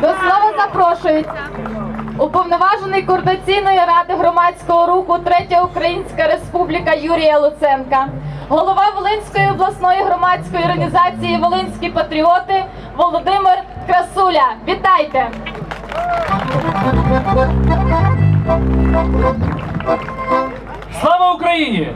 До слова запрошується уповноважений координаційної ради громадського руху Третя Українська Республіка Юрія Луценка, голова Волинської обласної громадської організації Волинські патріоти Володимир Красуля. Вітайте! Слава Україні!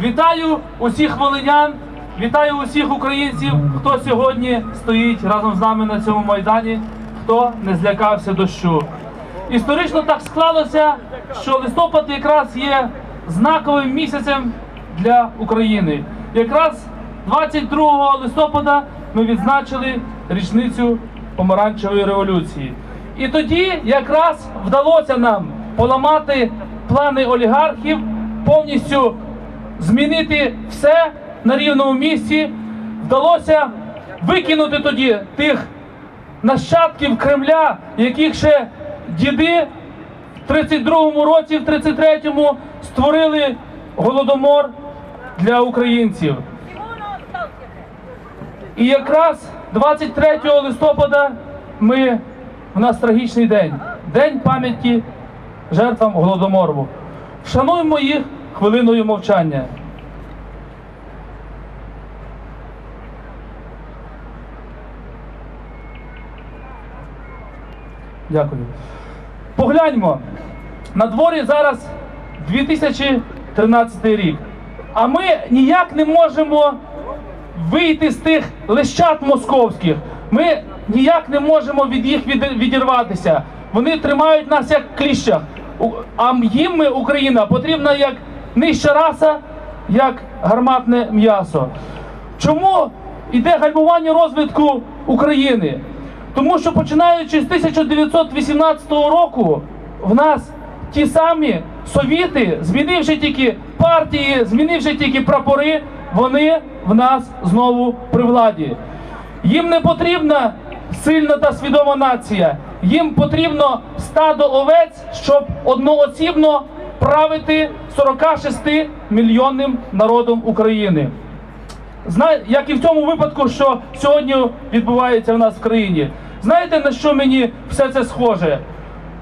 Вітаю усіх волинян, вітаю усіх українців, хто сьогодні стоїть разом з нами на цьому майдані, хто не злякався дощу. Історично так склалося, що листопад якраз є знаковим місяцем для України. Якраз 22 листопада ми відзначили річницю помаранчевої революції. І тоді якраз вдалося нам поламати плани олігархів, повністю змінити все на рівному місці. Вдалося викинути тоді тих нащадків Кремля, яких ще діди в 32-му році, в 33-му створили голодомор для українців. І якраз 23 листопада ми у нас трагічний день день пам'яті жертвам голодомору. Вшануємо їх хвилиною мовчання. Дякую. Погляньмо. На дворі зараз 2013 рік. А ми ніяк не можемо вийти з тих лещат московських. Ми ніяк не можемо від їх відірватися. Вони тримають нас як в кліщах. А їм ми, Україна, потрібна як нижча раса, як гарматне м'ясо. Чому йде гальмування розвитку України? Тому що починаючи з 1918 року в нас ті самі совіти, змінивши тільки партії, змінивши тільки прапори, вони в нас знову при владі. Їм не потрібна сильна та свідома нація. Їм потрібно стадо овець, щоб одноосібно правити 46 мільйонним народом України. Як і в цьому випадку, що сьогодні відбувається в нас в країні. Знаєте, на що мені все це схоже?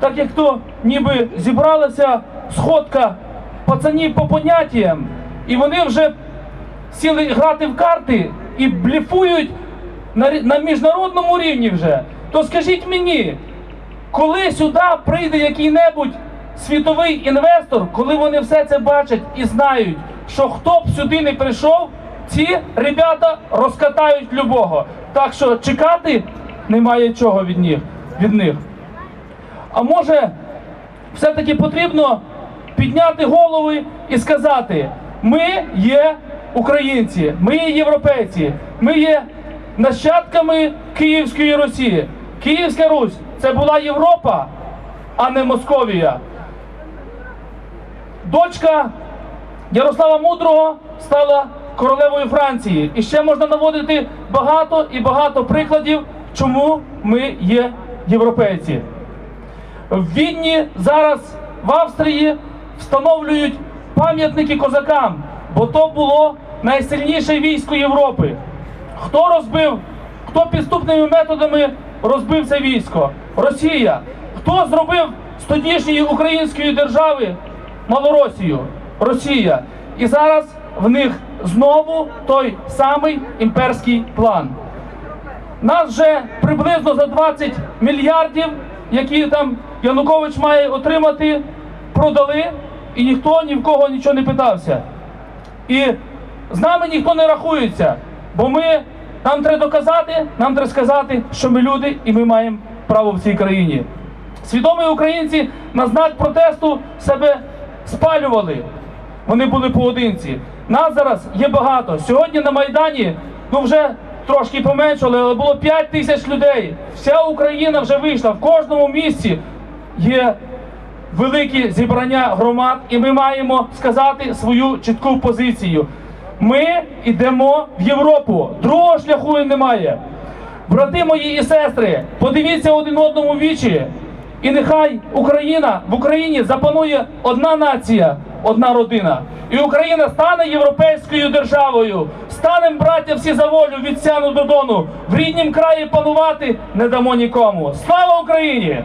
Так як то ніби зібралася сходка пацанів по поняттям, і вони вже сіли грати в карти і бліфують на, на міжнародному рівні вже. То скажіть мені, коли сюди прийде який-небудь світовий інвестор, коли вони все це бачать і знають, що хто б сюди не прийшов, ці ребята розкатають любого. Так що чекати немає чого від них. Від них. А може, все-таки потрібно підняти голови і сказати: ми є українці, ми є європейці, ми є нащадками Київської Росії. Київська Русь це була Європа, а не Московія. Дочка Ярослава Мудрого стала королевою Франції. І ще можна наводити багато і багато прикладів, чому ми є європейці. В Відні зараз в Австрії встановлюють пам'ятники козакам, бо то було найсильніше військо Європи. Хто розбив, хто підступними методами розбив це військо? Росія. Хто зробив з тодішньої української держави Малоросію? Росія. І зараз в них знову той самий імперський план. Нас вже приблизно за 20 мільярдів, які там Янукович має отримати, продали, і ніхто ні в кого нічого не питався. І з нами ніхто не рахується, бо ми нам треба доказати, нам треба сказати, що ми люди і ми маємо право в цій країні. Свідомі українці на знак протесту себе спалювали. Вони були поодинці. Нас зараз є багато. Сьогодні на Майдані, ну вже трошки поменшали, але було 5 тисяч людей. Вся Україна вже вийшла. В кожному місці є великі зібрання громад, і ми маємо сказати свою чітку позицію. Ми йдемо в Європу. Другого шляху немає. Брати мої і сестри, подивіться один одному вічі. І нехай Україна в Україні запанує одна нація, одна родина. І Україна стане європейською державою. Станем, браття, всі за волю від сяну до дону. В ріднім краї панувати не дамо нікому. Слава Україні!